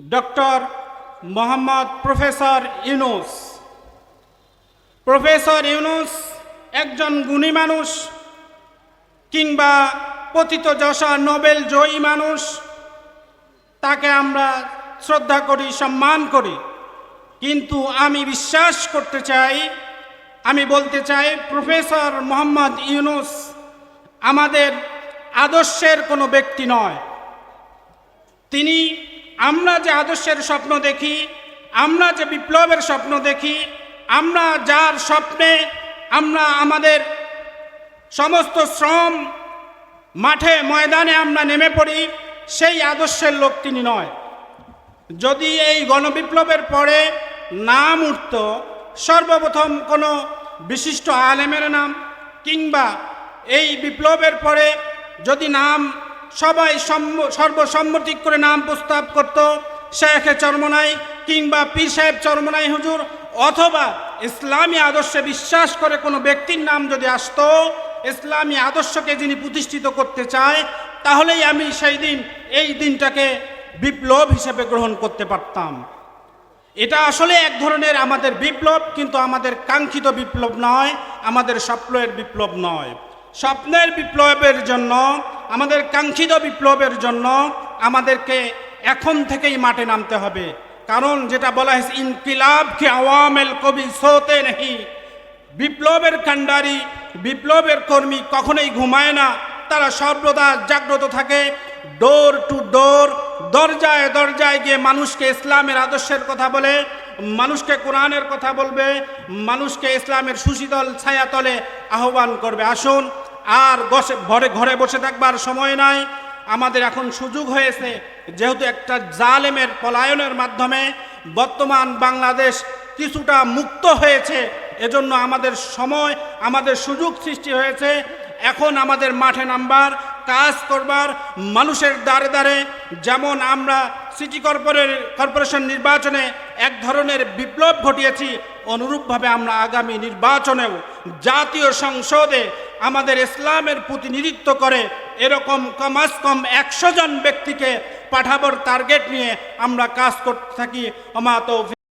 Doctor Mohammad professor Yunus. Professor Yunus একজন গুণী মানুষ কিংবা পতিত যশা নোবেল জয়ী মানুষ। তাকে আমরা শ্রদ্ধা করি, সম্মান করি। কিন্তু আমি বিশ্বাস করতে চাই, আমি বলতে চাই, প্রফেসর মোহাম্মদ ইউনুস আমাদের আদর্শের কোনো ব্যক্তি নয়। তিনি আমরা যে আদর্শের স্বপ্ন দেখি, আমরা যে বিপ্লবের স্বপ্ন দেখি, আমরা যার স্বপ্নে আমরা আমাদের সমস্ত শ্রম মাঠে ময়দানে আমরা নেমে পড়ি, সেই আদর্শের লোক তিনি নয়। যদি এই গণবিপ্লবের পরে নাম উঠত, সর্বপ্রথম কোনো বিশিষ্ট আলেমের নাম কিংবা এই বিপ্লবের পরে যদি নাম সবাই সম্ম- সর্বসম্মতি করে নাম প্রস্তাব করত। শেখে চরমনাই কিংবা পীর সাহেব চরমনাই হুজুর অথবা ইসলামী আদর্শে বিশ্বাস করে কোনো ব্যক্তির নাম যদি আসতো, ইসলামী আদর্শকে যিনি প্রতিষ্ঠিত করতে চায়, তাহলেই আমি সেই দিন, এই দিনটাকে বিপ্লব হিসেবে গ্রহণ করতে পারতাম। এটা আসলে এক ধরনের আমাদের বিপ্লব, কিন্তু আমাদের কাঙ্ক্ষিত বিপ্লব নয়, আমাদের স্বপ্নের বিপ্লব নয়। স্বপ্নের বিপ্লবের জন্য আমাদের কাঙ্ক্ষিত বিপ্লবের জন্য আমাদেরকে এখন থেকেই মাঠে নামতে হবে। কারণ যেটা বলা হয়েছে ইনকিলাবকে আওয়ামেল কবি সোতে নেই বিপ্লবের কাণ্ডারি, বিপ্লবের কর্মী কখনোই ঘুমায় না। তারা সর্বদা জাগ্রত থাকে, ডোর টু ডোর, দরজায় দরজায় গিয়ে মানুষকে ইসলামের আদর্শের কথা বলে, মানুষকে কোরআনের কথা বলবে, মানুষকে ইসলামের সুশীতল ছায়াতলে আহ্বান করবে। আসুন আর বসে, ঘরে ঘরে বসে থাকবার সময় নাই। আমাদের এখন সুযোগ হয়েছে, যেহেতু একটা জালেমের পলায়নের মাধ্যমে বর্তমান বাংলাদেশ কিছুটা মুক্ত হয়েছে, এজন্য আমাদের সময়, আমাদের সুযোগ সৃষ্টি হয়েছে। এখন আমাদের মাঠে নামবার, কাজ করবার, মানুষের দ্বারে দ্বারে, যেমন আমরা সিটি কর্পোরের, কর্পোরেশন নির্বাচনে এক ধরনের বিপ্লব ঘটিয়েছি, অনুরূপভাবে আমরা আগামী নির্বাচনেও জাতীয় সংসদে আমাদের ইসলামের প্রতিনিধিত্ব করে এরকম কমাস কম একশো জন ব্যক্তিকে পাঠাবার টার্গেট নিয়ে আমরা কাজ করতে থাকি। অমাত